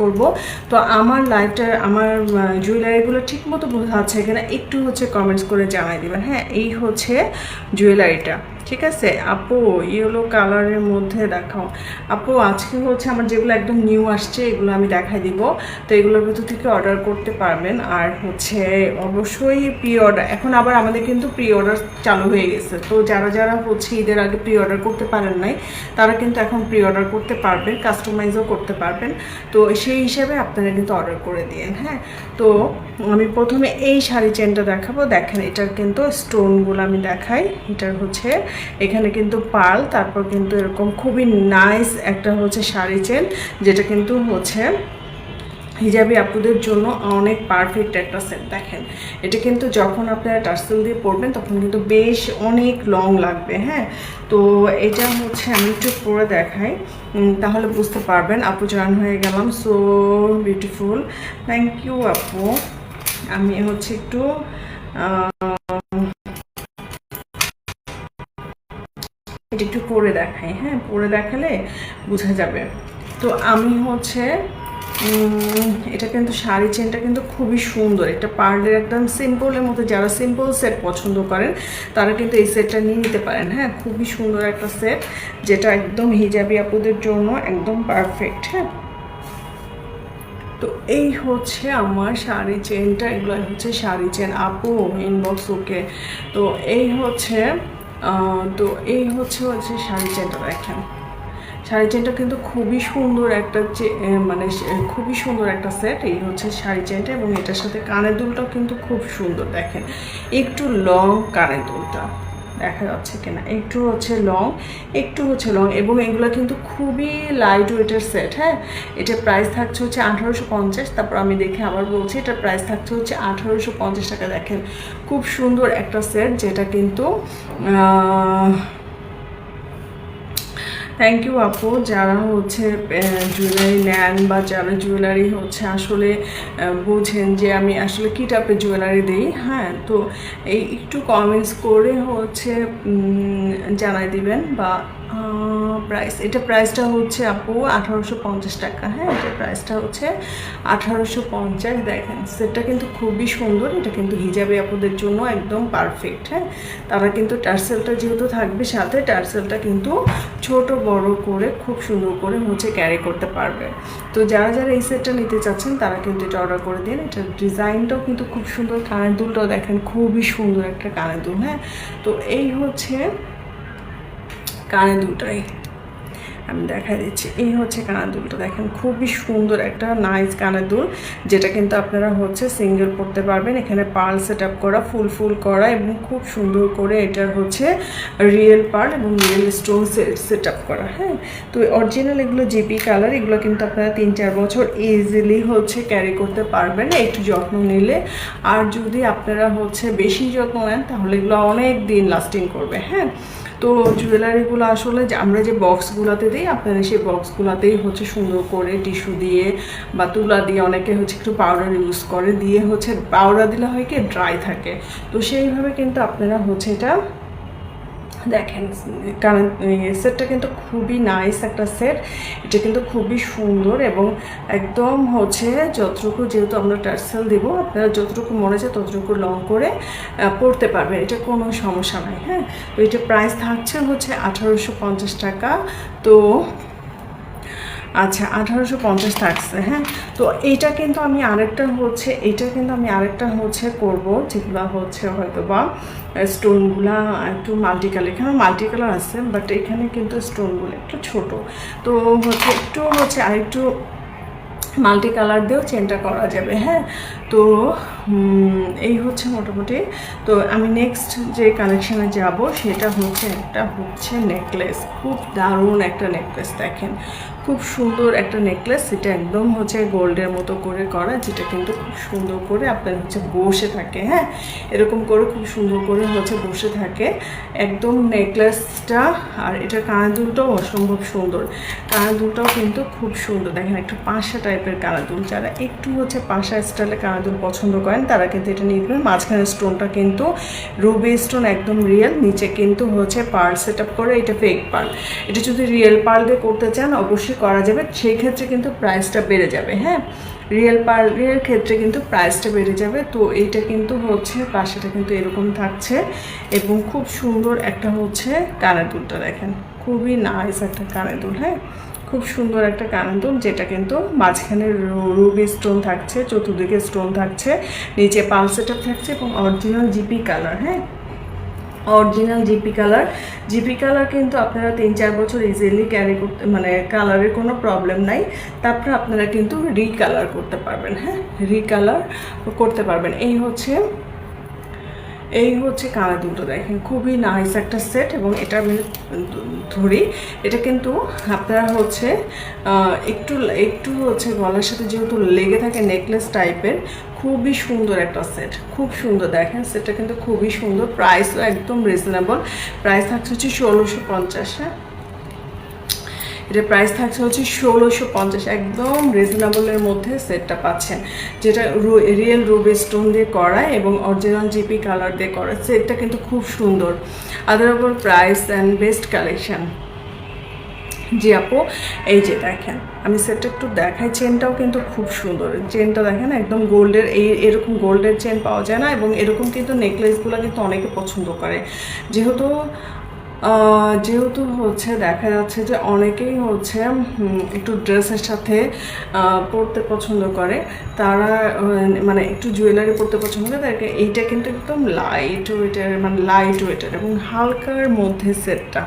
করব। তো আমার লাইফটা আমার জুয়েলারিগুলো ঠিক মতো বোঝা যাচ্ছে কিনা একটু হচ্ছে কমেন্টস করে জানাই দিবেন। হ্যাঁ এই হচ্ছে জুয়েলারিটা ঠিক আছে? আপু ইয়েলো কালারের মধ্যে দেখাও। আপু, আজকে হচ্ছে আমার যেগুলো একদম নিউ আসছে, এগুলো আমি দেখাই দিব। তো এগুলোর ভিতর থেকে অর্ডার করতে পারবেন। আর হচ্ছে অবশ্যই প্রি অর্ডার এখন আবার আমাদের কিন্তু প্রি অর্ডার চালু হয়ে গেছে। তো যারা যারা হচ্ছে ঈদের আগে প্রি অর্ডার করতে পারেন নাই, তারা কিন্তু এখন প্রি অর্ডার করতে পারবেন কাস্টমাইজও করতে পারবেন। তো সেই হিসাবে আপনারা কিন্তু অর্ডার করে দিন হ্যাঁ? তো আমি প্রথমে এই শাড়ি চেনটা দেখাবো। দেখেন, এটার কিন্তু স্টোনগুলো আমি দেখাই। এটার হচ্ছে এখানে কিন্তু পাল, তারপর কিন্তু এরকম খুবই নাইস একটা হচ্ছে শাড়ি চেন যেটা কিন্তু হচ্ছে হিজাবি আপুদের জন্য অনেক পারফেক্ট একটা সেট দেখেন, এটা কিন্তু যখন আপনারা টার্সেল দিয়ে পরবেন, তখন কিন্তু বেশ অনেক লং লাগবে হ্যাঁ? তো এটা হচ্ছে আমি একটু পরে দেখাই তাহলে বুঝতে পারবেন। আপু জয়েন হয়ে গেলাম সো বিউটিফুল থ্যাংক ইউ আপু। আমি হচ্ছে একটু এটা একটু পরে দেখাই হ্যাঁ পরে দেখালে বোঝা যাবে। তো আমি হচ্ছে এটা কিন্তু শাড়ি চেনটা কিন্তু খুবই সুন্দর। এটা পার্লের একদম সিম্পলের মধ্যে যারা সিম্পল সেট পছন্দ করেন, তারা কিন্তু এই সেটটা নিয়ে নিতে পারেন হ্যাঁ খুবই সুন্দর একটা সেট, যেটা একদম হিজাবি আপুদের জন্য একদম পারফেক্ট হ্যাঁ। তো এই হচ্ছে আমার শাড়ি চেনটা, এগুলো হচ্ছে শাড়ি চেন আপু ইনবক্স ওকে তো এই হচ্ছে তো এই হচ্ছে হচ্ছে শাড়ি চেনটা, দেখেন। শাড়ি চেনটা কিন্তু খুবই সুন্দর একটা মানে খুবই সুন্দর একটা সেট এই হচ্ছে শাড়ি চেনটা এবং এটার সাথে কানের দুলটাও কিন্তু খুব সুন্দর, দেখেন। একটু লং কানের দুলটা। দেখা যাচ্ছে কিনা। একটু হচ্ছে লং একটু হচ্ছে লং এবং এগুলো কিন্তু খুবই লাইট ওয়েটের সেট হ্যাঁ? এটা প্রাইস থাকছে হচ্ছে আঠারোশো পঞ্চাশ, তারপর আমি দেখে আবার বলছি, এটা প্রাইস থাকছে হচ্ছে আঠারোশো পঞ্চাশ টাকা। দেখেন, খুব সুন্দর একটা সেট যেটা কিন্তু থ্যাংক ইউ আপু। যারা হচ্ছে জুয়েলারি নেন বা যারা জুয়েলারি হচ্ছে আসলে বোঝেন যে আমি আসলে কী টাইপের জুয়েলারি দিই হ্যাঁ? তো এই একটু কমেন্টস করে হচ্ছে জানাই দিবেন বা প্রাইস এটা প্রাইসটা হচ্ছে আপু আঠারোশো পঞ্চাশ টাকা হ্যাঁ এটা প্রাইসটা হচ্ছে আঠারোশো পঞ্চাশ। দেখেন সেটটা কিন্তু খুবই সুন্দর, এটা কিন্তু হিজাবে আপুদের জন্য একদম পারফেক্ট হ্যাঁ। তারা কিন্তু টার্সেলটা যেহেতু থাকবে সাথে, টার্সেলটা কিন্তু ছোট, বড় করে, খুব সুন্দর করে হচ্ছে ক্যারি করতে পারবে। তো যারা যারা এই সেটটা নিতে চাচ্ছেন, তারা কিন্তু এটা অর্ডার করে দিন। এটার ডিজাইনটাও কিন্তু খুব সুন্দর, কানের দুলটাও দেখেন খুবই সুন্দর একটা কানের দুল হ্যাঁ। তো এই হচ্ছে কানে দুলটাই। আমি দেখা দিচ্ছি। এই হচ্ছে কানের দুলটা। দেখেন, খুবই সুন্দর একটা নাইস কানের দুল, যেটা কিন্তু আপনারা হচ্ছে সিঙ্গেল পড়তে পারবেন। এখানে পার্ল সেট আপ করা, ফুল ফুল করা এবং খুব সুন্দর করে এটার হচ্ছে রিয়েল পার্ল এবং রিয়েল স্টোন সেট আপ করা হ্যাঁ? তো অরিজিনাল এগুলো জিপি কালার এগুলো কিন্তু আপনারা তিন চার বছর ইজিলি হচ্ছে ক্যারি করতে পারবেন। একটু যত্ন নিলে। আর যদি আপনারা হচ্ছে বেশি যত্ন নেন, তাহলে এগুলো অনেক দিন লাস্টিং করবে হ্যাঁ? তো জুয়েলারিগুলো আসলে আমরা যে বক্সগুলোতে দিই, আপনারা সেই বক্সগুলোতেই হচ্ছে সুন্দর করে টিস্যু দিয়ে বা তুলা দিয়ে অনেকে হচ্ছে একটু পাউডার ইউজ করে। দিয়ে হচ্ছে পাউডার দিলে হয় কি ড্রাই থাকে। তো সেইভাবে কিন্তু আপনারা হচ্ছে এটা দেখেন, কারণ সেটটা কিন্তু খুবই নাইস একটা সেট এটা কিন্তু খুবই সুন্দর এবং একদম হচ্ছে যতটুকু যেহেতু আমরা টার্সেল দেব, আপনারা যতটুকু মনে চায় ততটুকু লং করে পড়তে পারবেন। এটা কোনো সমস্যা নাই হ্যাঁ? তো এটা প্রাইস থাকছে হচ্ছে আঠারোশো পঞ্চাশ টাকা। তো আচ্ছা আঠারোশো পঞ্চাশ থাকছে হ্যাঁ? তো এইটা কিন্তু আমি আরেকটা হচ্ছে, এটা কিন্তু আমি আরেকটা হচ্ছে করব, যেগুলো হচ্ছে হয়তো বা স্টোনগুলা একটু মাল্টি কালার এখানে মাল্টি কালার আছে বাট এখানে কিন্তু স্টোনগুলো একটু ছোট। তো হচ্ছে একটু হচ্ছে আরেকটু মাল্টি কালার দিয়েও চেনটা করা যাবে হ্যাঁ? তো এই হচ্ছে মোটামুটি। তো আমি নেক্সট যে কালেকশানে যাব, সেটা হচ্ছে একটা হচ্ছে নেকলেস খুব দারুণ একটা নেকলেস দেখেন। খুব সুন্দর একটা নেকলেস সেটা একদম হচ্ছে গোল্ডের মতো করে করা, যেটা কিন্তু খুব সুন্দর করে আপনার হচ্ছে বসে থাকে হ্যাঁ? এরকম করে খুব সুন্দর করে হচ্ছে বসে থাকে। একদম নেকলেসটা আর এটা কানের দুলটাও অসম্ভব সুন্দর। কানের দুলটাও কিন্তু খুব সুন্দর। দেখেন, একটু পাশা টাইপের কানের দুল। যারা একটু হচ্ছে পাশা স্টাইলে কানের দুল পছন্দ করেন, তারা কিন্তু এটা নিয়ে নেবেন। মাঝখানে স্টোনটা কিন্তু রুবি স্টোন একদম রিয়েল নিচে কিন্তু হচ্ছে পার্ল সেট আপ করে, এটা ফেক পার্ল এটা যদি রিয়েল পার্ল দিয়ে করতে চান, অবশ্যই করা যাবে। সেই ক্ষেত্রে কিন্তু প্রাইসটা বেড়ে যাবে হ্যাঁ? রিয়েল পার্লের ক্ষেত্রে কিন্তু প্রাইসটা বেড়ে যাবে। তো এইটা কিন্তু হচ্ছে, পাশেটা কিন্তু এরকম থাকছে এবং খুব সুন্দর একটা হচ্ছে কানের দুলটা দেখেন। খুবই নাইস একটা কানের দুল হ্যাঁ? খুব সুন্দর একটা কানের দুল যেটা কিন্তু মাঝখানে রুবি স্টোন থাকছে, চতুর্দিকে স্টোন থাকছে, নিচে পাল সেটআপ থাকছে এবং অরিজিনাল জিপি কালার হ্যাঁ? Original GP colour. GP colour কিন্তু আপনারা তিন চার বছর ইজিলি ক্যারি করতে মানে কালারের কোনো প্রবলেম নাই। তারপরে আপনারা কিন্তু রিকালার করতে পারবেন হ্যাঁ? রিকালার করতে পারবেন। এই হচ্ছে এই হচ্ছে কানা দুটো দেখেন। খুবই নাইস একটা সেট এবং এটা আমি ধরি। এটা কিন্তু আপনারা হচ্ছে একটু একটু হচ্ছে গলার সাথে যেহেতু লেগে থাকে নেকলেস টাইপের খুবই সুন্দর একটা সেট খুব সুন্দর দেখেন সেটটা কিন্তু খুবই সুন্দর। প্রাইসও একদম রিজনেবল প্রাইস থাকছে হচ্ছে ষোলোশো পঞ্চাশ এটা প্রাইস থাকছে হচ্ছে ষোলোশো পঞ্চাশ, একদম রিজনেবলের মধ্যে সেটটা পাচ্ছেন। যেটা রিয়েল রুবি স্টোন দিয়ে করা এবং অরিজিনাল জিপি কালার দিয়ে করা সেটটা কিন্তু খুব সুন্দর। আদার ওপর প্রাইস অ্যান্ড বেস্ট কালেকশন জি আপু, এই যে দেখেন, আমি সেটটা একটু দেখাই চেনটাও কিন্তু খুব সুন্দর। চেনটা দেখেন, একদম গোল্ডের, এই, এরকম গোল্ডের চেন পাওয়া যায় না এবং এরকম কিন্তু নেকলেসগুলো কিন্তু অনেকে পছন্দ করে। যেহেতু যেহেতু হচ্ছে দেখা যাচ্ছে যে অনেকেই হচ্ছে একটু ড্রেসের সাথে পরতে পছন্দ করে। তারা মানে একটু জুয়েলারি পরতে পছন্দ করে, তাদেরকে এইটা কিন্তু একদম লাইট ওয়েটের মানে লাইট ওয়েটের এবং হালকার মধ্যে সেটটা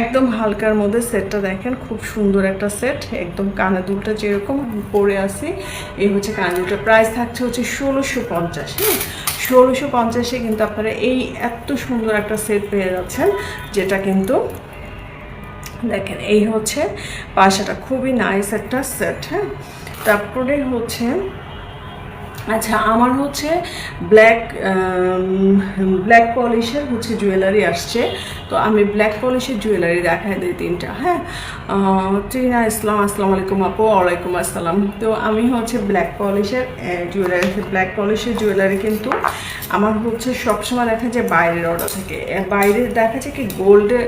একদম হালকার মধ্যে সেটটা দেখেন, খুব সুন্দর একটা সেট একদম কানে দুলটা যেরকম পরে আসি এই হচ্ছে কানে দুলটা। প্রাইস থাকছে হচ্ছে ষোলোশো পঞ্চাশ হ্যাঁ? ষোলোশো পঞ্চাশে কিন্তু আপনারা এই এত সুন্দর একটা সেট পেয়ে যাচ্ছেন, যেটা কিন্তু দেখেন, এই হচ্ছে পাশাটা। খুবই নাইস একটা সেট হ্যাঁ? তারপরে হচ্ছে আচ্ছা আমার হচ্ছে ব্ল্যাক ব্ল্যাক পলিশের হচ্ছে জুয়েলারি আসছে। তো আমি ব্ল্যাক পলিশের জুয়েলারি দেখাই দিই তিনটা হ্যাঁ? ত্রিনা ইসলাম আসসালামু আলাইকুম আপু, ওয়ালাইকুম আসসালাম। তো আমি হচ্ছে ব্ল্যাক পলিশের জুয়েলারি ব্ল্যাক পলিশের জুয়েলারি কিন্তু আমার হচ্ছে সবসময় দেখা যায় বাইরের অর্ডার থেকে। এর বাইরে দেখা যায় কি গোল্ডের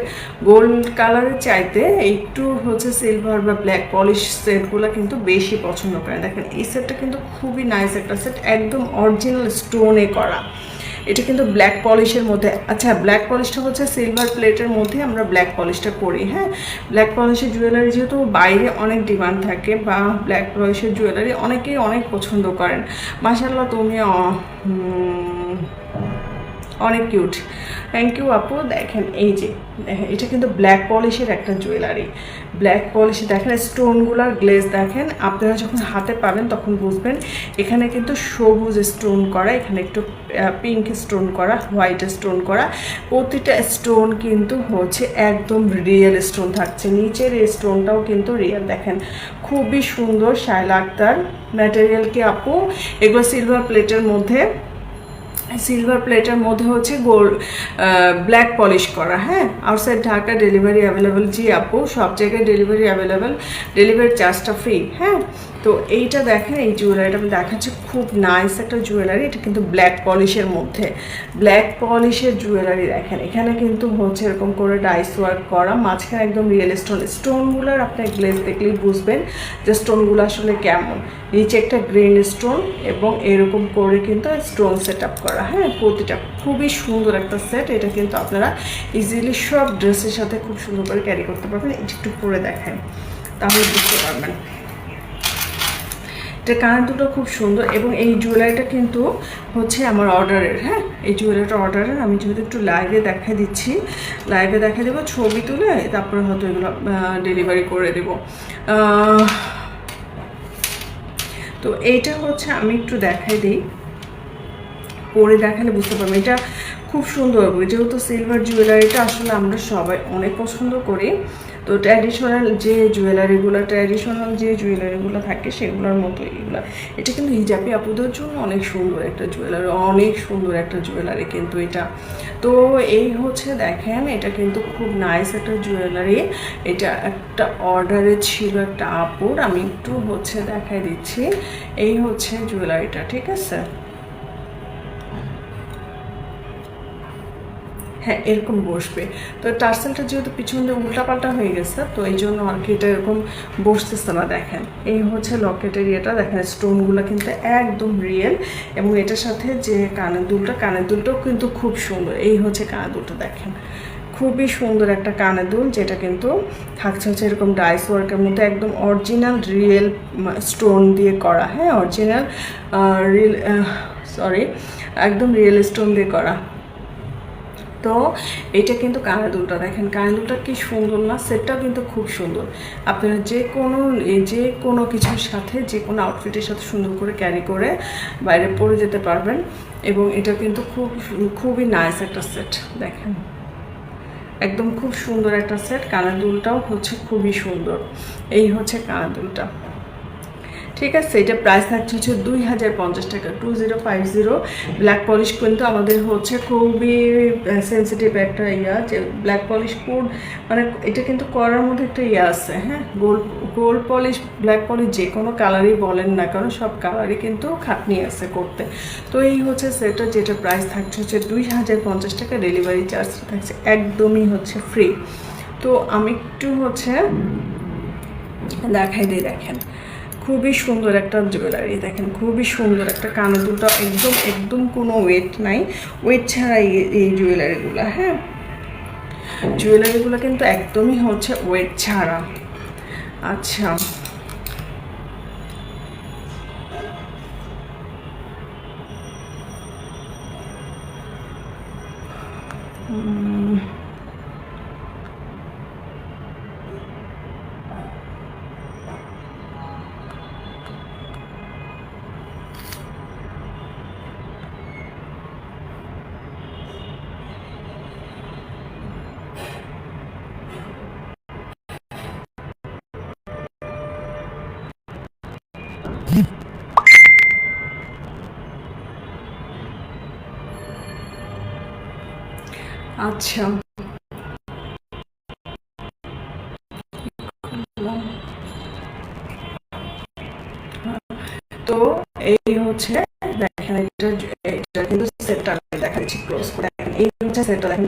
গোল্ড কালারের চাইতে একটু হচ্ছে সিলভার বা ব্ল্যাক পলিশ সেটগুলো কিন্তু বেশি পছন্দ করে। দেখেন, এই সেটটা কিন্তু খুবই নাইস একটা সেট একদম অরিজিনাল স্টোনে করা। এটা কিন্তু ব্ল্যাক পলিশের মধ্যে। আচ্ছা ব্ল্যাক পলিশটা হচ্ছে সিলভার প্লেটের মধ্যে আমরা ব্ল্যাক পলিশটা করি হ্যাঁ? ব্ল্যাক পলিশের জুয়েলারি যেহেতু বাইরে অনেক ডিমান্ড থাকে বা ব্ল্যাক পলিশের জুয়েলারি অনেকেই অনেক পছন্দ করেন। মাসাল্লাহ তুমি অনেক কিউট থ্যাংক ইউ আপু, দেখেন এই যে এটা কিন্তু ব্ল্যাক পলিশের একটা জুয়েলারি ব্ল্যাক পলিশে দেখেন স্টোনগুলার গ্লেজ দেখেন, আপনারা যখন হাতে পাবেন তখন বুঝবেন, এখানে কিন্তু সবুজ স্টোন করা, এখানে একটু পিঙ্ক স্টোন করা হোয়াইট স্টোন করা, প্রতিটা স্টোন কিন্তু হচ্ছে একদম রিয়েল স্টোন থাকছে। নিচের এই স্টোনটাও কিন্তু রিয়েল দেখেন, খুবই সুন্দর শায়লা আক্তার ম্যাটেরিয়াল কি আপু? এগুলো সিলভার প্লেটের মধ্যে সিলভার প্লেটের মধ্যে হচ্ছে গোল্ড ব্ল্যাক পলিশ করা হ্যাঁ? আউটসাইড ঢাকা ডেলিভারি অ্যাভেলেবেল জি আপু, সব জায়গায় ডেলিভারি অ্যাভেলেবেল ডেলিভারি চার্জটা ফ্রি হ্যাঁ? তো এইটা দেখেন, এই জুয়েলারিটা আমি দেখাচ্ছি, খুব নাইস একটা জুয়েলারি এটা কিন্তু ব্ল্যাক পলিশের মধ্যে। ব্ল্যাক পলিশের জুয়েলারি দেখেন, এখানে কিন্তু হচ্ছে এরকম করে ডাইস ওয়ার্ক করা, মাঝখানে একদম রিয়েল স্টোন স্টোনগুলোর আপনার গ্লেজ দেখলেই বুঝবেন যে স্টোনগুলো আসলে কেমন। নিচে একটা গ্রিন স্টোন এবং এরকম করে কিন্তু স্টোন সেট আপ করা হ্যাঁ? প্রতিটা খুবই সুন্দর একটা সেট এটা কিন্তু আপনারা ইজিলি সব ড্রেসের সাথে খুব সুন্দর করে ক্যারি করতে পারবেন। একটু পরে দেখেন, তাহলে বুঝতে পারবেন। কানের দুটো খুব সুন্দর এবং এই জুয়েলারিটা কিন্তু হচ্ছে আমার অর্ডারের হ্যাঁ? এই জুয়েলারিটা অর্ডারের। আমি যেহেতু একটু লাইভে দেখা দিচ্ছি লাইভে দেখা দেবো, ছবি তুলে তারপরে হয়তো এগুলো ডেলিভারি করে দেবো। তো এইটা হচ্ছে আমি একটু দেখাই দিই। পরে দেখালে বুঝতে পারবেন এটা খুব সুন্দর, যেহেতু সিলভার জুয়েলারিটা আসলে আমরা সবাই অনেক পছন্দ করি। তো ট্র্যাডিশনাল যে জুয়েলারিগুলো ট্র্যাডিশনাল যে জুয়েলারিগুলো থাকে সেগুলোর মতো এগুলো। এটা কিন্তু হিজাবি আপুদের জন্য অনেক সুন্দর একটা জুয়েলারি অনেক সুন্দর একটা জুয়েলারি কিন্তু এটা। তো এই হচ্ছে দেখেন, এটা কিন্তু খুব নাইস একটা জুয়েলারি এটা একটা অর্ডারে ছিল একটা আপুর, আমি একটু হচ্ছে দেখাই দিচ্ছি। এই হচ্ছে জুয়েলারিটা ঠিক আছে? হ্যাঁ এরকম বসবে। তো টার্সেলটা যেহেতু পিছন দিয়ে উল্টাপাল্টা হয়ে গেছে, তো এই জন্য আর কি এটা এরকম বসতেছে না, দেখেন। এই হচ্ছে লকেটের ইয়েটা, দেখেন স্টোনগুলো কিন্তু একদম রিয়েল এবং এটার সাথে যে কানের দুলটা, কানের দুলটাও কিন্তু খুব সুন্দর। এই হচ্ছে কানের দুলটা, দেখেন। খুবই সুন্দর একটা কানের দুল, যেটা কিন্তু থাকছে হচ্ছে এরকম ডাইস ওয়ার্কের মধ্যে, একদম অরিজিনাল রিয়েল স্টোন দিয়ে করা। হ্যাঁ অরিজিনাল রিয়েল সরি, একদম রিয়েল স্টোন দিয়ে করা। তো এটা কিন্তু কানের দুলটা। দেখেন, কানের দুলটা কি সুন্দর না? সেটটাও কিন্তু খুব সুন্দর। আপনারা যে কোনো যে কোনো কিছুর সাথে, যে কোনো আউটফিটের সাথে সুন্দর করে ক্যারি করে বাইরে পরে যেতে পারবেন এবং এটা কিন্তু খুব খুবই নাইস একটা সেট দেখেন। একদম খুব সুন্দর একটা সেট কানের দুলটাও হচ্ছে খুবই সুন্দর। এই হচ্ছে কানের দুলটা। ঠিক আছে, এটা প্রাইস থাকছে হচ্ছে দুই হাজার পঞ্চাশ টাকা two zero five zero black polish কিন্তু আমাদের হচ্ছে খুবই সেন্সিটিভ একটা ইয়া, যে ব্ল্যাক পলিশ কোড মানে এটা কিন্তু করার মধ্যে একটা ইয়ে আছে হ্যাঁ? Gold gold polish black polish যে কোনো কালারই বলেন না কারণ সব কালারই কিন্তু খাটনি আছে করতে। তো এই হচ্ছে সেটা যেটা প্রাইস থাকছে হচ্ছে দুই হাজার পঞ্চাশ টাকা ডেলিভারি চার্জ থাকছে একদমই হচ্ছে ফ্রি তো আমি একটু হচ্ছে দেখাই দিই দেখেন। খুবই সুন্দর একটা জুয়েলারি দেখেন, খুবই সুন্দর একটা কানে, দুটো একদম একদম কোনো ওয়েট নাই। ওয়েট ছাড়া এই- জুয়েলারিগুলো হ্যাঁ? জুয়েলারিগুলো কিন্তু একদমই হচ্ছে ওয়েট ছাড়া। আচ্ছা। আচ্ছা।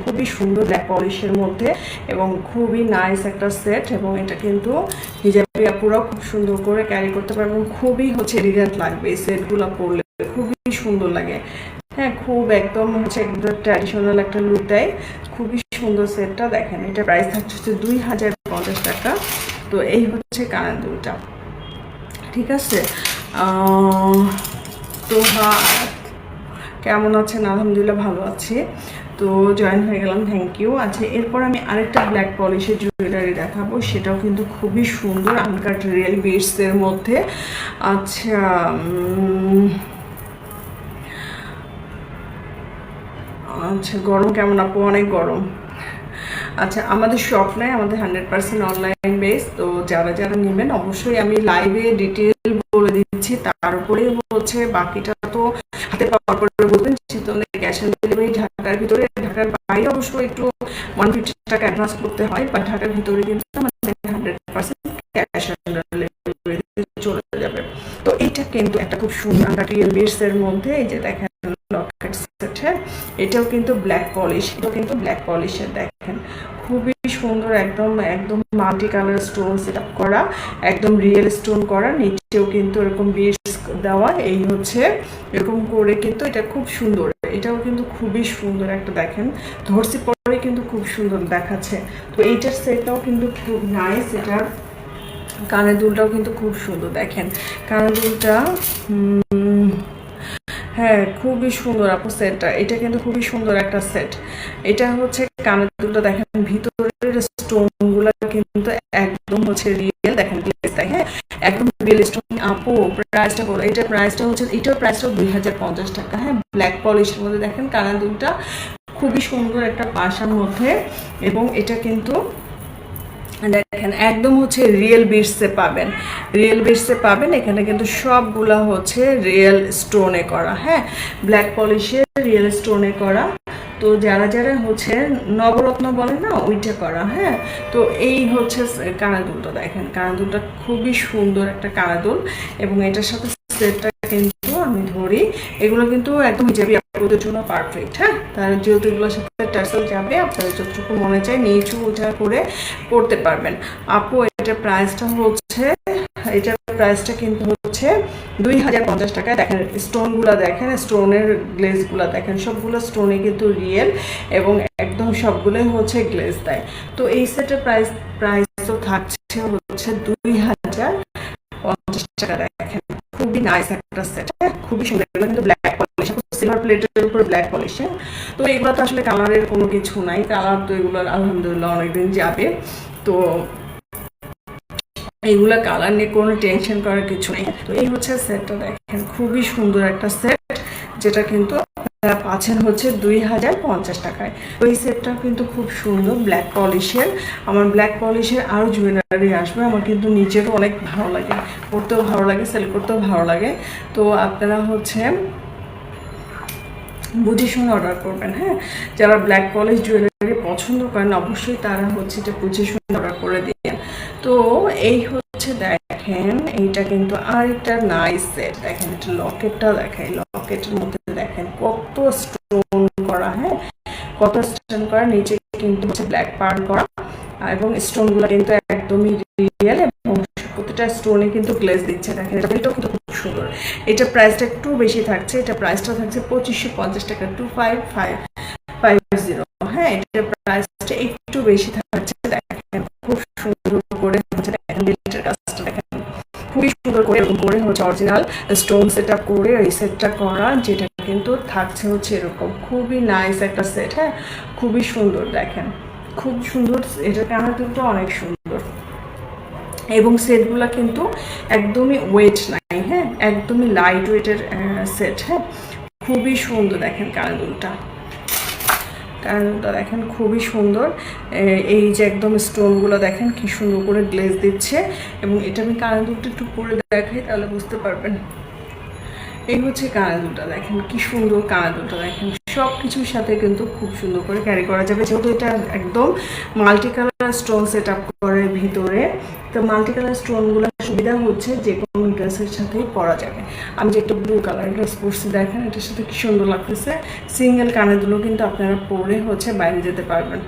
খুবই সুন্দর ব্ল্যাক পলিশের মধ্যে এবং খুবই নাইস একটা সেট এবং এটা কিন্তু হিজাবি আপুরাও খুব সুন্দর করে ক্যারি করতে পারবে এবং খুবই হচ্ছে রিজেন্ট লাগবে এই সেটগুলো পরলে। খুবই সুন্দর লাগে। হ্যাঁ খুব একদম হচ্ছে একদম ট্র্যাডিশনাল একটা লুক দেয়। খুবই সুন্দর সেটটা দেখেন, এটা প্রাইস থাকছে হচ্ছে দুই হাজার পঞ্চাশ টাকা। তো এই হচ্ছে কানের দুলটা। ঠিক আছে? তো কেমন আছেন? আলহামদুলিল্লাহ ভালো আছে। তো জয়েন হয়ে গেলাম থ্যাংক ইউ আচ্ছা এরপর আমি আরেকটা ব্ল্যাক পলিশের জুয়েলারি দেখাবো, সেটাও কিন্তু খুবই সুন্দর আনকাট রিয়েল বিটসের মধ্যে। আচ্ছা আচ্ছা গরম কেমন আপু? অনেক গরম। আচ্ছা আমাদের শপ নাই, আমাদের হান্ড্রেড পার্সেন্ট অনলাইন বেস তো যারা যারা নেবেন, অবশ্যই আমি লাইভে ডিটেল বলে দিচ্ছি। তার উপরে হচ্ছে বাকিটা তো হাতে পাওয়ার পরে বলবেন যেহেতু ক্যাশ অন ডেলিভারি ঢাকার ভিতরে, ঢাকার বাইরে অবশ্যই একটু ওয়ান ফিফটি টাকা অ্যাডভান্স করতে হয় বা ঢাকার ভিতরে কিন্তু আমাদের hundred percent cash on delivery চলে যাবে। তো এইটা কিন্তু একটা খুব সুন্দর রিয়েল এর মধ্যে, এই যে দেখেন এটাও কিন্তু ব্ল্যাক পলিশ এটাও কিন্তু ব্ল্যাক পলিশের দেখেন। খুবই সুন্দর একদম একদম মাল্টি কালার স্টোন সেট করা, একদম রিয়েল স্টোন করা, নিচেও কিন্তু এরকম বিটস দেওয়া, এই হচ্ছে এরকম করে কিন্তু এটা খুব সুন্দর। এটাও কিন্তু খুবই সুন্দর একটা, দেখেন, ধরছি পরে কিন্তু খুব সুন্দর দেখাচ্ছে। তো এইটার সেটটাও কিন্তু খুব নাইস এটার কানের দুলটাও কিন্তু খুব সুন্দর, দেখেন। কানের দুলটা হ্যাঁ খুবই সুন্দর আপু সেটটা এটা কিন্তু খুবই সুন্দর একটা সেট এটা হচ্ছে কানের দুলটা দেখেন, ভিতরের স্টোনগুলা কিন্তু একদম হচ্ছে রিয়েল দেখেন গ্লেজটা হ্যাঁ? একদম রিয়েল স্টোন আপু প্রাইসটা বলো এটার প্রাইসটা হচ্ছে, এটার প্রাইসটা দুই হাজার পঞ্চাশ টাকা হ্যাঁ? ব্ল্যাক পলিশের মধ্যে দেখেন, কানের দুলটা খুবই সুন্দর একটা পাশার মধ্যে। এবং এটা কিন্তু দেখেন, একদম হচ্ছে রিয়েল বিটসে পাবেন। রিয়েল বিটসে পাবেন, এখানে কিন্তু সবগুলা হচ্ছে রিয়েল স্টোনে করা হ্যাঁ? ব্ল্যাক পলিশে রিয়েল স্টোনে করা। তো যারা যারা হচ্ছে নবরত্ন বলে না, ওইটা করা হ্যাঁ? তো এই হচ্ছে কানাদুলটা দেখেন। কানাদুলটা খুবই সুন্দর একটা কানাদুল এবং এটার সাথে সেটটা কিন্তু আমি ধরি, এগুলো কিন্তু একদম হিজাবি আপুদের জন্য পারফেক্ট হ্যাঁ? তার যেহেতু এগুলোর সাথে টার্সেল যাবে, আপনারা যতটুকু মনে চায় নিচু উঠা করে পড়তে পারবেন। আপু, এটার প্রাইসটা হচ্ছে, এটার প্রাইসটা কিন্তু হচ্ছে দুই হাজার পঞ্চাশ টাকা দেখেন স্টোনগুলো দেখেন স্টোনের গ্লেজগুলো দেখেন, সবগুলো স্টোনে কিন্তু রিয়েল এবং একদম সবগুলোই হচ্ছে গ্লেজ দেয়। তো এই সেটের প্রাইস প্রাইস তো থাকছে হচ্ছে দুই হাজার পঞ্চাশ টাকা খুবই নাইস একটা সেট খুবই সুন্দর। এগুলো কিন্তু ব্ল্যাক পলিশ সিলভার প্লেটের উপর ব্ল্যাক পলিশ তো এগুলো তো আসলে কালারের কোনো কিছু নাই। কালার তো এগুলোর আলহামদুলিল্লাহ অনেকদিন যাবে। তো এইগুলা কালার নিয়ে কোনো টেনশন করার কিছু নেই। তো এই হচ্ছে সেটটা দেখেন। খুবই সুন্দর একটা সেট যেটা কিন্তু পাচ্ছেন হচ্ছে দুই হাজার পঞ্চাশ টাকায়। ওই সেটটা কিন্তু খুব সুন্দর ব্ল্যাক পলিশের আমার ব্ল্যাক পলিশের আরও জুয়েলারি আসবে, আমার কিন্তু নিজেরও অনেক ভালো লাগে। পড়তেও ভালো লাগে সেল করতেও ভালো লাগে। তো আপনারা হচ্ছে বুঝে শুনে অর্ডার করবেন হ্যাঁ? যারা ব্ল্যাক পলিশ জুয়েলারি পছন্দ করেন, অবশ্যই তারা হচ্ছে এটা বুঝে শুনে অর্ডার করে দিয়ে তো এই হচ্ছে দেখেন, এইটা কিন্তু আরেকটা নাইস সেট দেখেন, এটা লকেটটা দেখাই লকেটের মধ্যে দেখেন কত স্টোন করা হ্যাঁ? কত স্টোন করা, নিচে কিন্তু হচ্ছে ব্ল্যাক পার্ল করা। এবং স্টোনগুলো কিন্তু একদমই রিয়েল এবং প্রতিটা স্টোনে কিন্তু গ্লেজ দিচ্ছে। দেখেন, এটা এটাও কিন্তু খুব সুন্দর। এটা প্রাইসটা একটু বেশি থাকছে। এটা প্রাইসটা থাকছে পঁচিশশো পঞ্চাশ টাকা two five five five zero হ্যাঁ এটা প্রাইসটা একটু বেশি থাকছে দেখেন খুব সুন্দর করে হচ্ছে দেখেন বিল্টের কাজটা দেখেন খুবই সুন্দর করে এরকম করে হচ্ছে অরিজিনাল স্টোন সেট আপ করে এই সেটটা করা, যেটা কিন্তু থাকছে হচ্ছে এরকম। খুবই নাইস একটা সেট হ্যাঁ? খুবই সুন্দর, দেখেন। খুব সুন্দর এটা কালার কিন্তু অনেক সুন্দর। এবং সেটগুলো কিন্তু একদমই ওয়েট নাই হ্যাঁ? একদমই লাইট ওয়েটের সেট হ্যাঁ? খুবই সুন্দর, দেখেন কানদুলটা কানদুলটা দেখেন খুবই সুন্দর। এই যে একদম স্টোনগুলো দেখেন, কি সুন্দর করে গ্লেজ দিচ্ছে। এবং এটা আমি কানদুলটা একটু পরে দেখাই, তাহলে বুঝতে পারবেন। এই হচ্ছে কানাদুলটা দেখেন কি সুন্দর কানাদুলটা দেখেন। সব কিছুর সাথে কিন্তু খুব সুন্দর করে ক্যারি করা যাবে। যেহেতু এটা একদম multi colour stone set up করে ভিতরে, তো মাল্টি কালার স্টোনগুলো সুবিধা হচ্ছে যে কোনো ড্রেসের সাথেই পরা যাবে। আমি যে একটা ব্লু কালার ড্রেস পরছি, দেখেন এটার সাথে কি সুন্দর লাগতেছে। সিঙ্গেল কানেরগুলো কিন্তু আপনারা পরে হচ্ছে বাইরে যেতে পারবেন।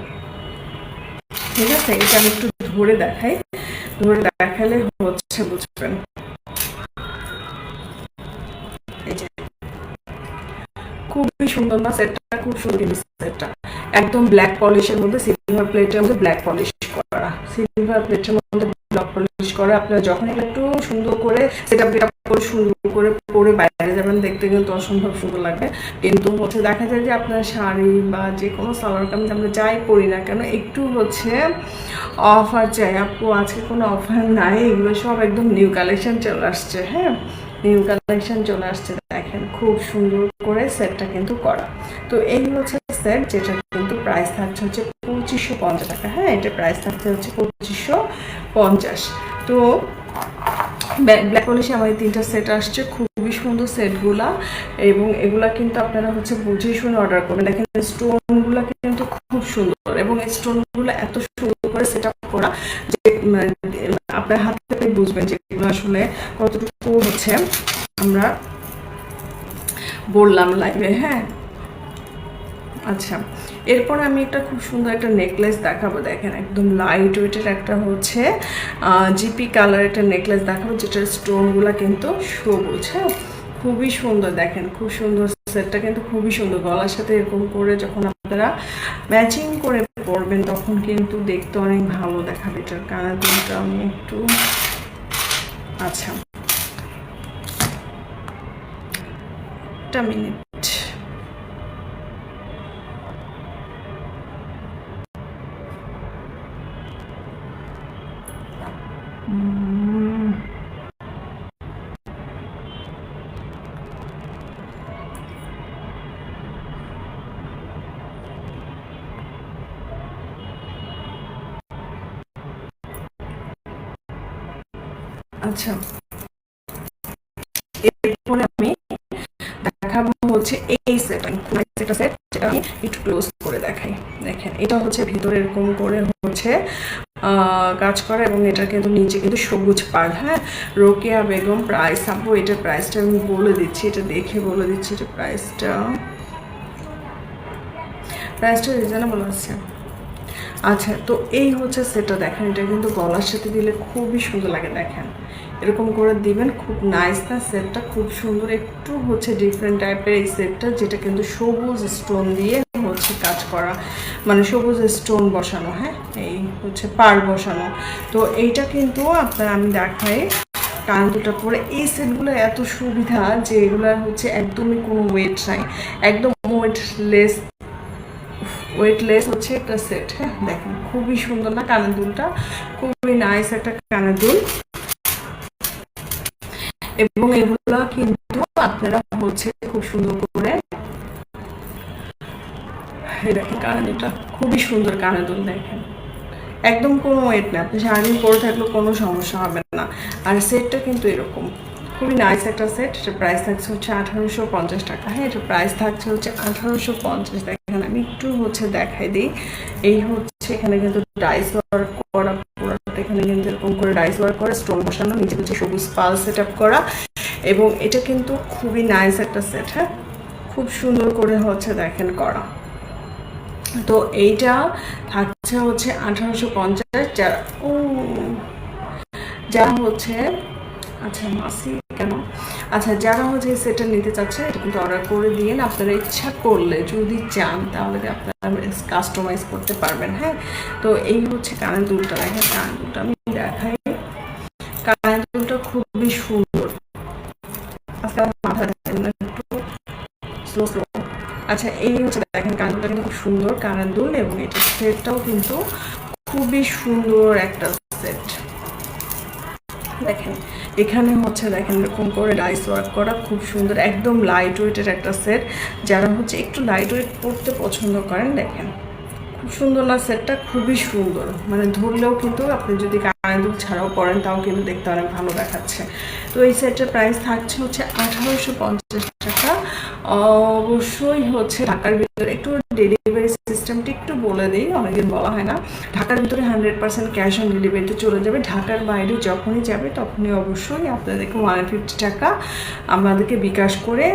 ঠিক আছে, এটা আমি একটু ধরে দেখাই। ধরে দেখালে হচ্ছে বুঝবেন। খুবই সুন্দর না সেটটা? খুব সুন্দর সেটটা। একদম ব্ল্যাক পলিশের মধ্যে সিলভার প্লেটের মধ্যে ব্ল্যাক পলিশ করা। সিলভার প্লেটের মধ্যে করা, আপনারা যখন একটু সুন্দর করে সেটা করে সুন্দর করে পরে বাইরে যাবেন, দেখতে কিন্তু অসম্ভব সুন্দর লাগবে। কিন্তু হচ্ছে দেখা যায় যে আপনার শাড়ি বা যে কোনো সালোয়ার কামিজ আমরা যাই পরি না কেন, একটু হচ্ছে অফার চাই। আপু, আজকে কোনো অফার নাই, এগুলো সব একদম নিউ কালেকশন চলে আসছে হ্যাঁ? নিউ কালেকশন চলে আসছে। দেখেন, খুব সুন্দর করে সেটটা কিন্তু করা। তো এই হচ্ছে সেট যেটা কিন্তু প্রাইস থাকছে হচ্ছে পঁচিশশো পঞ্চাশ টাকা। হ্যাঁ এটা প্রাইস থাকছে হচ্ছে পঁচিশশো পঞ্চাশ। তো ব্ল্যাক পলিশে আমাদের তিনটা সেট আসছে খুবই সুন্দর সেটগুলা এবং এগুলা কিন্তু আপনারা হচ্ছে বুঝে শুনে অর্ডার করবেন। দেখেন স্টোনগুলো কিন্তু খুব সুন্দর। এবং এই স্টোনগুলো এত সুন্দর করে সেট আপ করা যে মানে, আপনার হাত বুঝবেন যে এগুলো আসলে কতটুকু হচ্ছে। আমরা বললাম লাইভে হ্যাঁ। আচ্ছা এরপর আমি একটা খুব সুন্দর একটা নেকলেস দেখাবো, দেখেন একদম লাইট ওয়েটের একটা হচ্ছে জিপি কালার একটা নেকলেস দেখাবো, যেটার স্টোনগুলো কিন্তু সবুজ হ্যাঁ? খুবই সুন্দর, দেখেন খুব সুন্দর সেটটা কিন্তু খুবই সুন্দর, গলার সাথে এরকম করে যখন আপনারা ম্যাচিং করে পরবেন, তখন কিন্তু দেখতে অনেক ভালো দেখাবে, এটার কানাদুলটা আমি একটু আচ্ছা। একটা মিনিট আচ্ছা। এরপরে আমি দেখাবো হচ্ছে এই সেট সেট আমি একটু ক্লোজ করে দেখাই। দেখেন, এটা হচ্ছে ভিতরে এরকম করে হচ্ছে কাজ করা এবং এটা কিন্তু নিচে কিন্তু সবুজ পাড় হ্যাঁ? রোকেয়া বেগম প্রাইস আপু এটার প্রাইসটা আমি বলে দিচ্ছি, এটা দেখে বলে দিচ্ছি, এটা প্রাইসটা প্রাইসটা রিজনেবল আছে। আচ্ছা তো এই হচ্ছে সেটটা দেখেন, এটা কিন্তু গলার সাথে দিলে খুবই সুন্দর লাগে, দেখেন। এরকম করে দিবেন। খুব নাইস না সেটটা খুব সুন্দর। একটু হচ্ছে ডিফারেন্ট টাইপের এই সেটটা যেটা কিন্তু সবুজ স্টোন দিয়ে হচ্ছে কাজ করা মানে সবুজ স্টোন বসানো হ্যাঁ? এই হচ্ছে পার বসানো। তো এইটা কিন্তু আপনার আমি দেখাই কান দুটো পরে এই সেটগুলো এত সুবিধা যে এগুলো হচ্ছে একদমই কোনো ওয়েট নাই। একদম ওয়েটলেস ওয়েটলেস হচ্ছে একটা সেট হ্যাঁ? দেখেন, খুবই সুন্দর না কানের দুলটা? খুবই নাইস একটা কানের দুল। এবং এগুলো কিন্তু আপনারা হচ্ছে খুব সুন্দর করে দেখেন খুবই সুন্দর দেখেন। একদম কোনো ওয়েট না আপনি সারাদিন পরে থাকলেও কোনো সমস্যা হবে না। আর সেটটা কিন্তু এরকম। খুবই নাইস একটা সেট এটা প্রাইস থাকছে হচ্ছে আঠারোশো পঞ্চাশ টাকা। হ্যাঁ এটা প্রাইস থাকছে হচ্ছে আঠারোশো পঞ্চাশ। দেখেন, আমি একটু হচ্ছে দেখাই দিই। এই হচ্ছে এখানে কিন্তু ডাইস ওয়ার্ক করা, পুরোটা এখানে কিন্তু এরকম করে ডাইস ওয়ার্ক করে স্টোন বসানো, নিচে হচ্ছে সবুজ পাল সেট আপ করা এবং এটা কিন্তু খুবই নাইস একটা সেট হ্যাঁ? খুব সুন্দর করে হচ্ছে দেখেন করা। তো এইটা থাকছে হচ্ছে আঠারোশো পঞ্চাশ, যারা ও হচ্ছে আচ্ছা মাসি কেন? আচ্ছা যারা হচ্ছে এই সেটটা নিতে চাচ্ছে, এটা কিন্তু অর্ডার করে দিন আপনারা ইচ্ছা করলে যদি চান, তাহলে আপনারা কাস্টমাইজ করতে পারবেন হ্যাঁ? তো এই হচ্ছে কানের দুলটা। দেখেন, কানের দুলটা আমি দেখাই। কানের দুলটা খুবই সুন্দর। মাথা একটু। আচ্ছা এই হচ্ছে দেখেন, কানের দুলটা কিন্তু খুব সুন্দর, কানের দুল এবং এটা সেটটাও কিন্তু খুবই সুন্দর একটা সেট দেখেন এখানে হচ্ছে দেখেন এরকম করে ডাইস ওয়ার্ক করা খুব সুন্দর, একদম লাইট ওয়েটের একটা সেট যারা হচ্ছে একটু লাইট ওয়েট পড়তে পছন্দ করেন, দেখেন। খুব সুন্দর না সেটটা খুবই সুন্দর। মানে ধরলেও কিন্তু আপনি যদি কানে দুল ছাড়াও পরেন তাও কিন্তু দেখতে অনেক ভালো দেখাচ্ছে। তো এই সেটটার প্রাইস থাকছে হচ্ছে আঠারোশো পঞ্চাশ টাকা। অবশ্যই হচ্ছে ঢাকার ভিতরে একটু ডেলিভারি সিস্টেমটি একটু বলে দিই, অনেকদিন বলা হয় না। ঢাকার ভিতরে হান্ড্রেড পার্সেন্ট ক্যাশ অন ডেলিভারিতে চলে যাবে। ঢাকার বাইরে যখনই যাবে, তখনই অবশ্যই আপনাদেরকে ওয়ান ফিফটি টাকা আমাদেরকে বিকাশ করে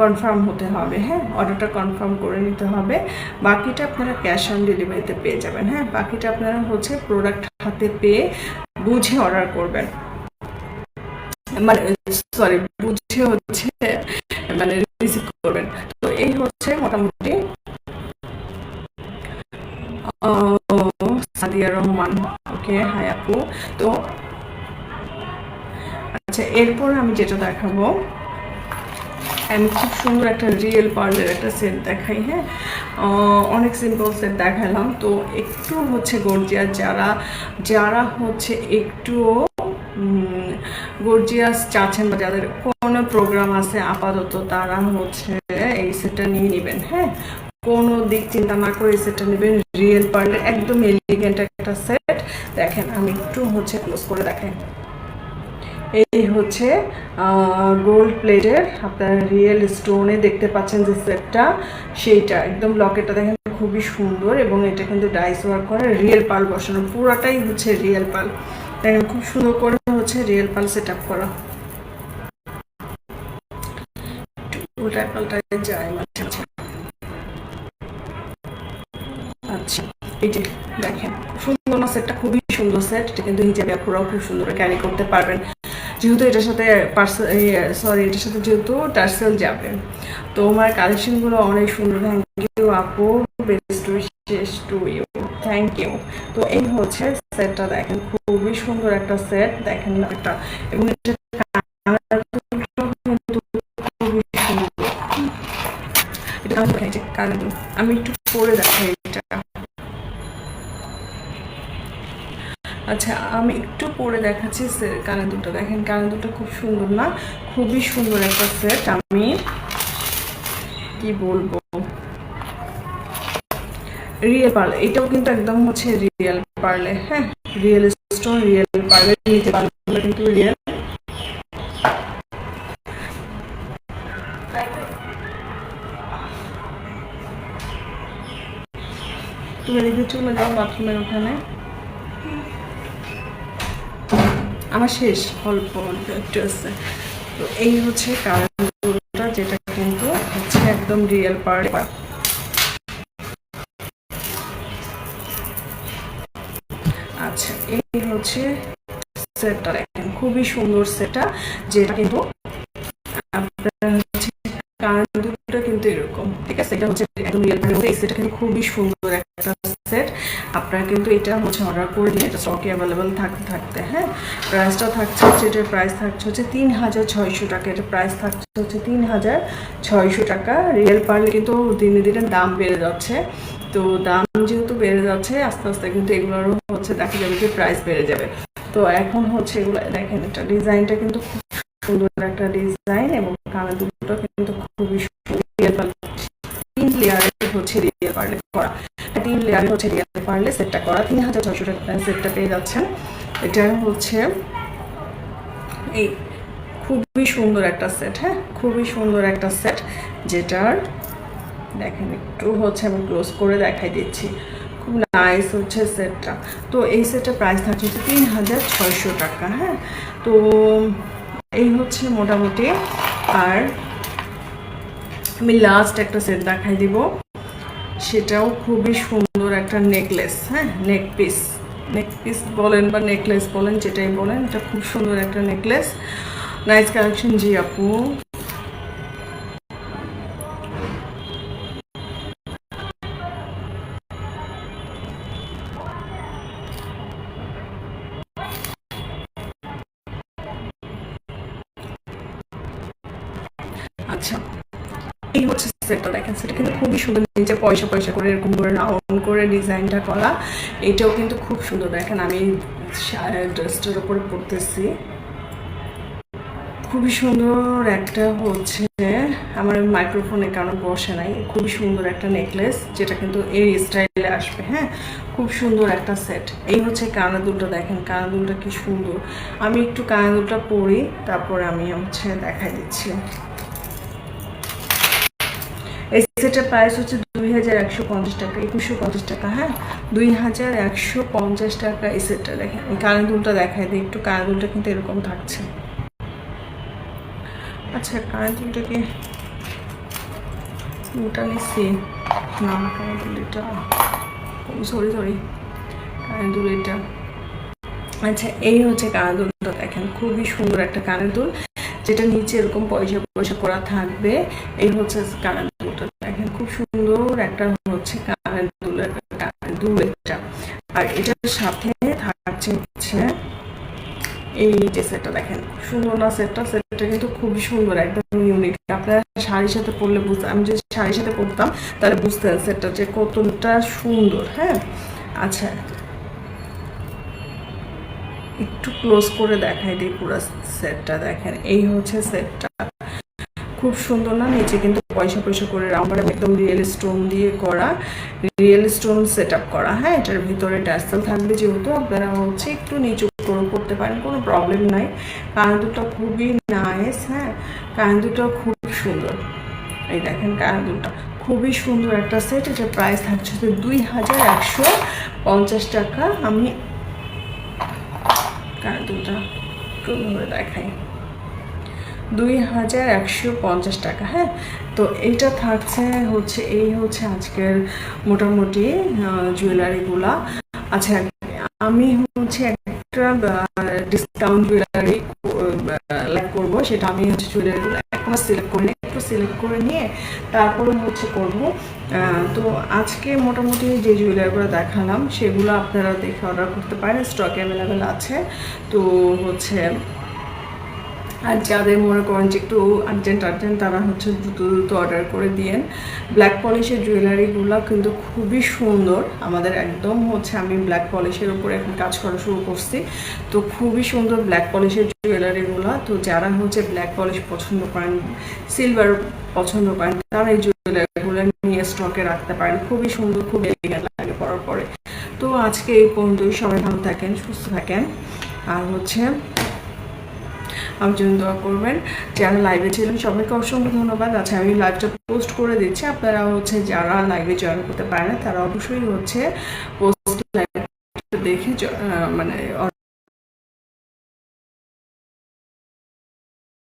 কনফার্ম হতে হবে। হ্যাঁ অর্ডারটা কনফার্ম করে নিতে হবে। বাকিটা আপনারা ক্যাশ অন ডেলিভারিতে পেয়ে যাবেন। হ্যাঁ বাকিটা আপনারা হচ্ছে প্রোডাক্ট হাতে পেয়ে বুঝে অর্ডার করবেন। মানে সরি বুঝে হচ্ছে মানে রিসিভ করবেন। তো এই হচ্ছে মোটামুটি সাদিয়া রহমান। ওকে, হাই আপু। তো আচ্ছা এরপর আমি যেটা দেখাবো, আমি খুব সুন্দর একটা রিয়েল একটা সেট দেখাই হ্যাঁ? অনেক সিম্পল সেট দেখালাম। তো, একটু হচ্ছে গর্জিয়াস যারা যারা হচ্ছে একটু গর্জিয়াস চাচ্ছেন বা যাদের কোনো প্রোগ্রাম আছে, আপাতত তারা হচ্ছে এই সেটটা নিয়ে নেবেন হ্যাঁ? কোনো দিক চিন্তা না করে সেটটা নেবেন। রিয়েল পার্লের একদম এলিগেন্ট একটা সেট দেখেন, আমি একটু হচ্ছে ক্লোজ করে দেখেন এই হচ্ছে গোল্ড প্লেটের আপনার রিয়েল স্টোনে দেখতে পাচ্ছেন যে সেটটা সেইটা একদম লকেটটা দেখেন, খুবই সুন্দর এবং এটা কিন্তু ডাইস ওয়ার্ক করে। রিয়েল পাল বসানো, পুরোটাই হচ্ছে রিয়েল পাল দেখেন, খুব সুন্দর করে হচ্ছে রিয়েল পাল সেট আপ করা। উল্টায় পাল্টায় যায় মাঝে মাঝে। এই দেখেন, সুন্দর না সেটটা খুবই সুন্দর সেট এটা কিন্তু হিজাবে আপুরাও খুব সুন্দর ক্যারি করতে পারবেন। যেহেতু এটার সাথে পার্সেল সরি এটার সাথে যেহেতু টার্সেল যাবে। তো আমার কালেকশনগুলো অনেক সুন্দর। থ্যাংক ইউ আপু। Best wishes to you thank you তো এই হচ্ছে সেটটা দেখেন। খুবই সুন্দর একটা সেট দেখেন একটা এবং এটা আমি একটু পরে দেখাই এটা। আচ্ছা আমি একটু পরে দেখাচ্ছি কানে দুটো। দেখেন, কানে দুটো খুব সুন্দর না? খুবই সুন্দর একটা সেট আমি কি বলব? রিয়েল পার্লে এটাও কিন্তু একদম হচ্ছে রিয়েল পার্লে হ্যাঁ রিয়েল স্টোন রিয়েল পার্লে নিতে পারলে কিন্তু রিয়েল তুমি এদিকে চলে যাও বাথরুমের ওখানে। আমার শেষ অল্প অল্প একটু আছে। তো এই হচ্ছে কারণটা যেটা কিন্তু হচ্ছে একদম রিয়েল পার্ট আচ্ছা এই হচ্ছে সেটটা দেখেন। খুবই সুন্দর সেটটা যেটা কিন্তু কারণ দুটো কিন্তু এরকম, ঠিক আছে? এটা হচ্ছে একদম রিয়েল এই সেটটা কিন্তু খুবই সুন্দর একটা সেট আপনারা কিন্তু এটা হচ্ছে অর্ডার করে দিন, এটা স্টকে অ্যাভেলেবেল থাকতে থাকতে হ্যাঁ? প্রাইসটা থাকছে হচ্ছে এটার প্রাইস থাকছে হচ্ছে তিন হাজার ছয়শো টাকা এটার প্রাইস থাকছে হচ্ছে তিন হাজার ছয়শো টাকা। রিয়েল পার্লে কিন্তু দিনে দিনে দাম বেড়ে যাচ্ছে। তো দাম যেহেতু বেড়ে যাচ্ছে, আস্তে আস্তে কিন্তু এগুলোরও হচ্ছে দেখা যাবে যে প্রাইস বেড়ে যাবে। তো এখন হচ্ছে এগুলো, দেখেন এটা ডিজাইনটা কিন্তু খুব সুন্দর একটা ডিজাইন এবং কানের দুটো কিন্তু খুবই সুন্দর। তিন লেয়ারে হচ্ছে রিয়েল পার্লে করা। লেয়ারে হচ্ছে রিয়েল পার্লে সেটটা করা। তিন হাজার ছশো টাকা সেটটা পেয়ে যাচ্ছেন। এটা হচ্ছে এই খুবই সুন্দর একটা সেট হ্যাঁ? খুবই সুন্দর একটা সেট যেটার দেখেন একটু হচ্ছে আমি ক্লোজ করে দেখাই দিচ্ছি। খুব নাইস হচ্ছে সেটটা তো এই সেটটার প্রাইস থাকছে হচ্ছে তিন হাজার ছয়শো টাকা হ্যাঁ? তো এই হচ্ছে মোটামুটি। আর আমি লাস্ট একটা সেট দেখাই দিব। সেটাও খুবই সুন্দর একটা নেকলেস হ্যাঁ? নেক পিস নেক পিস বলেন বা নেকলেস বলেন, যেটাই বলেন, এটা খুব সুন্দর একটা নেকলেস নাইস কালেকশন জি আপু। সেটটা দেখেন সেটা, কিন্তু খুবই সুন্দর, নিচে পয়সা পয়সা করে এরকম করে রাউন্ড করে ডিজাইনটা করা। এটাও কিন্তু খুব সুন্দর, দেখেন আমি ড্রেসটার উপরে পড়তেছি খুবই সুন্দর একটা হচ্ছে, আমার মাইক্রোফোনের কারণে বসে নাই। খুবই সুন্দর একটা নেকলেস যেটা কিন্তু এই স্টাইলে আসবে হ্যাঁ? খুব সুন্দর একটা সেট এই হচ্ছে কানা দুলটা দেখেন কানা দুলটা কি সুন্দর। আমি একটু কানা দুলটা পরি, তারপরে আমি হচ্ছে দেখাই দিচ্ছি। এই সেটের প্রাইস হচ্ছে দুই পঞ্চাশ টাকা, একুশশো টাকা হ্যাঁ? দুই হাজার একশো পঞ্চাশ টাকা এই সেটটা দেখেন। দেখাই দিই, একটু কিন্তু এরকম থাকছে। আচ্ছা ওটা নিচ্ছি না এটা সরি সরি কানের দুল এটা আচ্ছা এই হচ্ছে কানের দুলটা দেখেন। খুবই সুন্দর একটা কানের দুল, যেটা নিচে এরকম পয়সা পয়সা করা থাকবে। এই হচ্ছে কানের সুন্দর একটা হচ্ছে কানের দুলের দুল এটা আর এটার সাথে থাকছে হচ্ছে এই যে সেটটা দেখেন, সুন্দর না সেটটা? সেটটা কিন্তু খুবই সুন্দর, একদম ইউনিক আপনারা শাড়ির সাথে পরলে বুঝতে আমি যদি শাড়ির সাথে পরতাম, তাহলে বুঝতেন সেটটা যে কতটা সুন্দর হ্যাঁ? আচ্ছা। একটু ক্লোজ করে দেখাই দিই পুরো সেটটা, দেখেন। এই হচ্ছে সেটটা। খুব সুন্দর না? নিচে কিন্তু পয়সা পয়সা করে রাউন্ড একদম রিয়েল স্টোন দিয়ে করা রিয়েল স্টোন সেট করা। হ্যাঁ এটার ভিতরে ট্যাসেল থাকবে যেহেতু, আপনারা হচ্ছে একটু নিচু করে করতে পারেন, কোনো প্রবলেম নাই। কান দুটো খুবই নাইস হ্যাঁ কান দুটো খুব সুন্দর। এই দেখেন কান দুটো খুবই সুন্দর একটা সেট এটার প্রাইস থাকছে দুই হাজার একশো পঞ্চাশ টাকা। আমি কান দুটা দেখাই। দুই হাজার একশো পঞ্চাশ টাকা হ্যাঁ? তো এইটা থাকছে হচ্ছে, এই হচ্ছে আজকের মোটামুটি জুয়েলারিগুলা আচ্ছা আমি হচ্ছে একটা ডিসকাউন্ট জুয়েলারি লাইক করব। সেটা আমি হচ্ছে জুয়েলারিগুলো এখনও সিলেক্ট করে নিই, একটু সিলেক্ট করে নিয়ে তারপরে হচ্ছে করব। তো আজকে মোটামুটি যে জুয়েলারিগুলো দেখালাম, সেগুলো আপনারা দেখে অর্ডার করতে পারেন। স্টক অ্যাভেলেবেল আছে। তো হচ্ছে আর যাদের মনে করেন যে একটু আর্জেন্ট আর্জেন্ট তারা হচ্ছে দ্রুত দ্রুত অর্ডার করে দিয়েন। ব্ল্যাক পলিশের জুয়েলারিগুলো কিন্তু খুবই সুন্দর। আমাদের একদম হচ্ছে আমি ব্ল্যাক পলিশের উপরে এখন কাজ করা শুরু করছি। তো খুবই সুন্দর ব্ল্যাক পলিশের জুয়েলারিগুলো তো যারা হচ্ছে ব্ল্যাক পলিশ পছন্দ করেন সিলভার পছন্দ করেন, তারা এই জুয়েলারিগুলো নিয়ে স্টকে রাখতে পারেন। খুবই সুন্দর খুব লাগে পরার পরে। তো আজকে এই পর্যন্তই। সবাই ভালো থাকেন, সুস্থ থাকেন। আর হচ্ছে আমার জন্য দোয়া করবেন। যারা লাইভে ছিলেন, সবাইকে অসংখ্য ধন্যবাদ। আচ্ছা আমি লাইভটা পোস্ট করে দিচ্ছি। আপনারা হচ্ছে যারা লাইভে জয়েন করতে পারেন, তারা অবশ্যই হচ্ছে পোস্ট লাইভ দেখে মানে